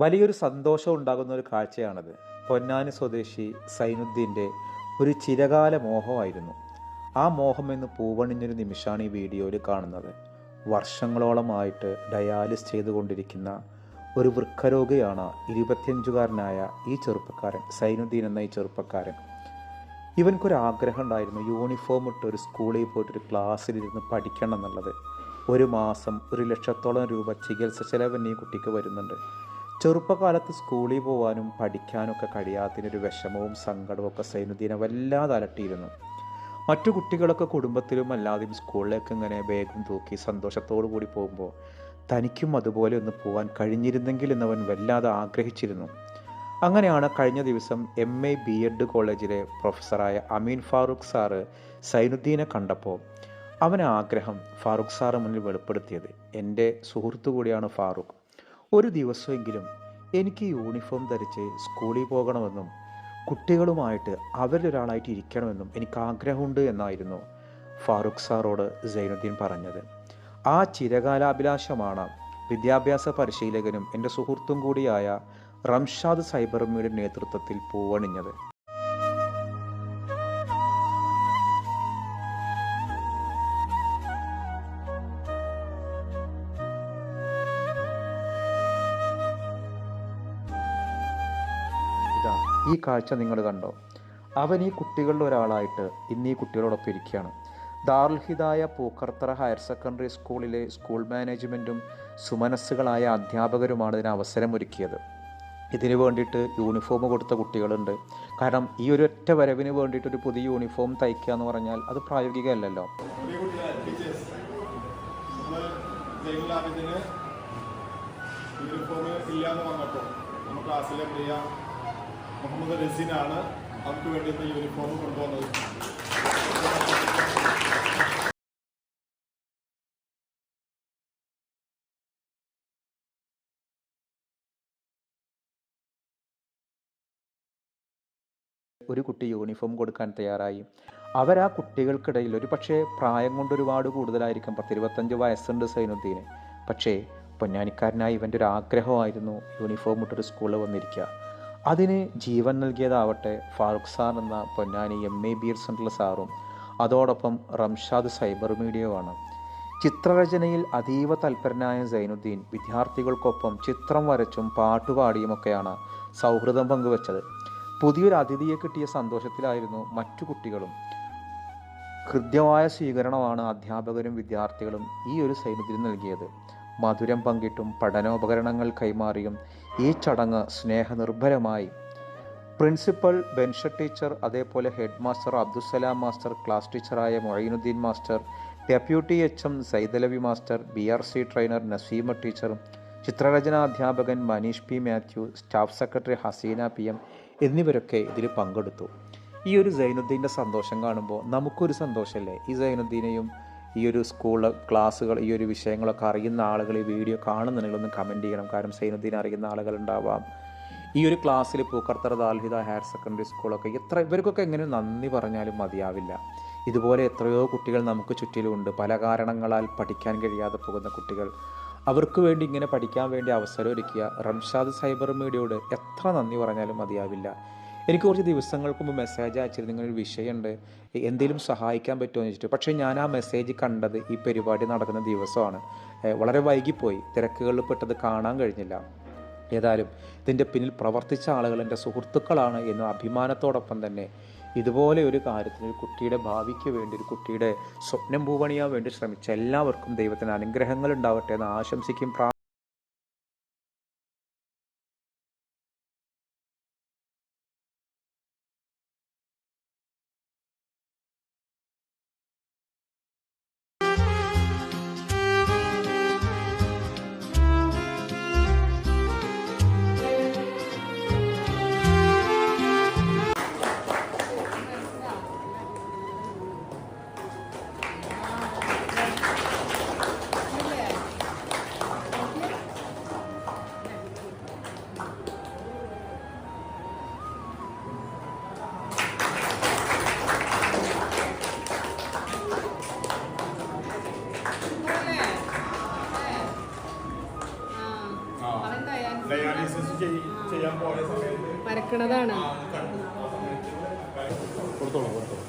വലിയൊരു സന്തോഷം ഉണ്ടാകുന്ന ഒരു കാഴ്ചയാണത്. പൊന്നാനി സ്വദേശി സൈനുദ്ദീന്റെ ഒരു ചിരകാല മോഹമായിരുന്നു. ആ മോഹം എന്ന് പൂവണിഞ്ഞൊരു നിമിഷമാണ് ഈ വീഡിയോയിൽ കാണുന്നത്. വർഷങ്ങളോളമായിട്ട് ഡയാലിസ് ചെയ്തുകൊണ്ടിരിക്കുന്ന ഒരു വൃക്കരോഗിയാണ് ഇരുപത്തിയഞ്ചുകാരനായ ഈ ചെറുപ്പക്കാരൻ സൈനുദ്ദീൻ എന്ന ഈ ചെറുപ്പക്കാരൻ. ഇവൻക്കൊരു ആഗ്രഹം ഉണ്ടായിരുന്നു യൂണിഫോം ഇട്ട് ഒരു സ്കൂളിൽ പോയിട്ട് ഒരു ക്ലാസ്സിലിരുന്ന് പഠിക്കണം എന്നുള്ളത്. ഒരു മാസം ഒരു ലക്ഷത്തോളം രൂപ ചികിത്സ ചെലവ് ഈ കുട്ടിക്ക് വരുന്നുണ്ട്. ചെറുപ്പകാലത്ത് സ്കൂളിൽ പോകാനും പഠിക്കാനൊക്കെ കഴിയാത്തതിനൊരു വിഷമവും സങ്കടവും ഒക്കെ സൈനുദ്ദീനെ വല്ലാതെ അലട്ടിയിരുന്നു. മറ്റു കുട്ടികളൊക്കെ കുടുംബത്തിലും അല്ലാതെയും സ്കൂളിലേക്ക് ഇങ്ങനെ വേഗം തൂക്കി സന്തോഷത്തോടു കൂടി പോകുമ്പോൾ തനിക്കും അതുപോലെ ഒന്ന് പോകാൻ കഴിഞ്ഞിരുന്നെങ്കിൽ എന്നവൻ വല്ലാതെ ആഗ്രഹിച്ചിരുന്നു. അങ്ങനെയാണ് കഴിഞ്ഞ ദിവസം എം എ ബി എഡ് കോളേജിലെ പ്രൊഫസറായ അമീൻ ഫാറൂഖ് സാറ് സൈനുദ്ദീനെ കണ്ടപ്പോൾ അവൻ ആഗ്രഹം ഫാറൂഖ് സാറ് മുന്നിൽ വെളിപ്പെടുത്തിയത്. എന്റെ സുഹൃത്തു കൂടിയാണ് ഫാറൂഖ്. ഒരു ദിവസമെങ്കിലും എനിക്ക് യൂണിഫോം ധരിച്ച് സ്കൂളിൽ പോകണമെന്നും കുട്ടികളുമായിട്ട് അവരിലൊരാളായിട്ട് ഇരിക്കണമെന്നും എനിക്ക് ആഗ്രഹമുണ്ട് എന്നായിരുന്നു ഫാറൂഖ് സാറോട് സൈനുദ്ദീൻ പറഞ്ഞത്. ആ ചിരകാലാഭിലാഷമാണ് വിദ്യാഭ്യാസ പരിശീലകനും എന്റെ സുഹൃത്തും കൂടിയായ റംഷാദ് സൈബർമിയുടെ നേതൃത്വത്തിൽ പൂവണിഞ്ഞത്. ഇതാ ഈ കാഴ്ച നിങ്ങൾ കണ്ടോ? അവൻ ഈ കുട്ടികളിൽ ഒരാളായിട്ട് ഇന്ന് ഈ കുട്ടികളോടൊപ്പം ഇരിക്കുകയാണ്. ദാറുൽ ഹിദായ പൂക്കർത്തറ ഹയർ സെക്കൻഡറി സ്കൂളിലെ സ്കൂൾ മാനേജ്മെന്റും സുമനസ്സുകളായ അധ്യാപകരുമാണ് ഇതിന് അവസരമൊരുക്കിയത്. ഇതിനു വേണ്ടിയിട്ട് യൂണിഫോം കൊടുത്ത കുട്ടികളുണ്ട്. കാരണം ഈ ഒരു ഒറ്റ വരവിന് വേണ്ടിയിട്ട് ഒരു പുതിയ യൂണിഫോം തയ്ക്കുക എന്ന് പറഞ്ഞാൽ അത് പ്രായോഗികമല്ലല്ലോ. നമ്മൾ യൂണിഫോം ഇല്ല എന്ന് നമ്മുടെ ക്ലാസ്സിലെ മുഹമ്മദ് റസീനാണ് അവർക്ക് വേണ്ടി ഇന്ന് യൂണിഫോം കൊണ്ടുവന്നത്. ഒരു കുട്ടി യൂണിഫോം കൊടുക്കാൻ തയ്യാറായി. അവർ ആ കുട്ടികൾക്കിടയിൽ ഒരു പക്ഷേ പ്രായം കൊണ്ട് ഒരുപാട് കൂടുതലായിരിക്കും. പത്തിരുപത്തഞ്ച് വയസ്സുണ്ട് സൈനുദ്ദീന്. പക്ഷേ പൊന്നാനിക്കാരനായി ഇവന്റെ ഒരു ആഗ്രഹമായിരുന്നു യൂണിഫോം ഇട്ടൊരു സ്കൂളിൽ വന്നിരിക്കുക. അതിന് ജീവൻ നൽകിയതാവട്ടെ ഫാറൂഖ് സാർ എന്ന Ponnani M A B Ed central സാറും അതോടൊപ്പം റംഷാദ് സൈബർ മീഡിയയുമാണ് ചിത്രരചനയിൽ അതീവ തൽപരനായ സൈനുദ്ദീൻ വിദ്യാർത്ഥികൾക്കൊപ്പം ചിത്രം വരച്ചും പാട്ടുപാടിയുമൊക്കെയാണ് സൗഹൃദം പങ്കുവച്ചത്. പുതിയൊരു അതിഥിയെ കിട്ടിയ സന്തോഷത്തിലായിരുന്നു മറ്റു കുട്ടികളും. ഹൃദ്യമായ സ്വീകരണമാണ് അധ്യാപകരും വിദ്യാർത്ഥികളും ഈ ഒരു സൈനുദ്ദീൻ നൽകിയത്. മധുരം പങ്കിട്ടും പഠനോപകരണങ്ങൾ കൈമാറിയും ഈ ചടങ്ങ് സ്നേഹനിർഭരമായി. പ്രിൻസിപ്പൽ ബെൻഷ ടീച്ചർ അതേപോലെ head master Abdussalam master class ടീച്ചറായ Moinuddin master deputy H M Saidalavi master B R C trainer Naseema ടീച്ചറും ചിത്രരചനാ അധ്യാപകൻ Manish P Mathew staff secretary Haseena P M എന്നിവരൊക്കെ ഇതിൽ പങ്കെടുത്തു. ഈ ഒരു സൈനുദ്ദീന്റെ സന്തോഷം കാണുമ്പോൾ നമുക്കൊരു സന്തോഷമല്ലേ? ഈ സൈനുദ്ദീനെയും ഈ ഒരു സ്കൂൾ ക്ലാസ്സുകൾ ഈ ഒരു വിഷയങ്ങളൊക്കെ അറിയുന്ന ആളുകൾ ഈ വീഡിയോ കാണുന്നുണ്ടെങ്കിൽ ഒന്ന് കമന്റ് ചെയ്യണം. കാരണം സൈനുദ്ദീൻ അറിയുന്ന ആളുകൾ ഉണ്ടാവാം. ഈ ഒരു ക്ലാസ്സിൽ പൂക്കർത്തറ ദാൽഹിത ഹയർ സെക്കൻഡറി സ്കൂളൊക്കെ എത്ര ഇവർക്കൊക്കെ എങ്ങനെ നന്ദി പറഞ്ഞാലും മതിയാവില്ല. ഇതുപോലെ എത്രയോ കുട്ടികൾ നമുക്ക് ചുറ്റിലുമുണ്ട് പല കാരണങ്ങളാൽ പഠിക്കാൻ കഴിയാതെ പോകുന്ന കുട്ടികൾ. അവർക്ക് വേണ്ടി ഇങ്ങനെ പഠിക്കാൻ വേണ്ടി അവസരം ഒരുക്കിയ റംഷാദ് സൈബർ മീഡിയയോട് എത്ര നന്ദി പറഞ്ഞാലും മതിയാവില്ല. എനിക്ക് കുറച്ച് ദിവസങ്ങൾക്ക് മുമ്പ് മെസ്സേജ് അയച്ചിരുന്നു. നിങ്ങളൊരു വിഷയമുണ്ട്. എന്തെങ്കിലും സഹായിക്കാൻ പറ്റുമോ എന്ന് വെച്ചിട്ട് പക്ഷേ ഞാൻ ആ മെസ്സേജ് കണ്ടത് ഈ പരിപാടി നടക്കുന്ന ദിവസമാണ്. വളരെ വൈകിപ്പോയി. തിരക്കുകളിൽ പെട്ടത് കാണാൻ കഴിഞ്ഞില്ല. ഏതായാലും ഇതിന്റെ പിന്നിൽ പ്രവർത്തിച്ച ആളുകൾ എന്റെ സുഹൃത്തുക്കളാണ് എന്ന അഭിമാനത്തോടൊപ്പം തന്നെ ഇതുപോലെ ഒരു കാര്യത്തിന് ഒരു കുട്ടിയുടെ ഭാവിക്ക് വേണ്ടി ഒരു കുട്ടിയുടെ സ്വപ്നം പൂവണിയാൻ വേണ്ടി ശ്രമിച്ച എല്ലാവർക്കും ദൈവത്തിന് അനുഗ്രഹങ്ങൾ ഉണ്ടാവട്ടെ എന്ന് ആശംസിക്കും ഡയാലിസിസ് ചെയ്യാൻ പോയ സമയത്ത് കൊടുത്തോളൂ കൊടുത്തോളൂ.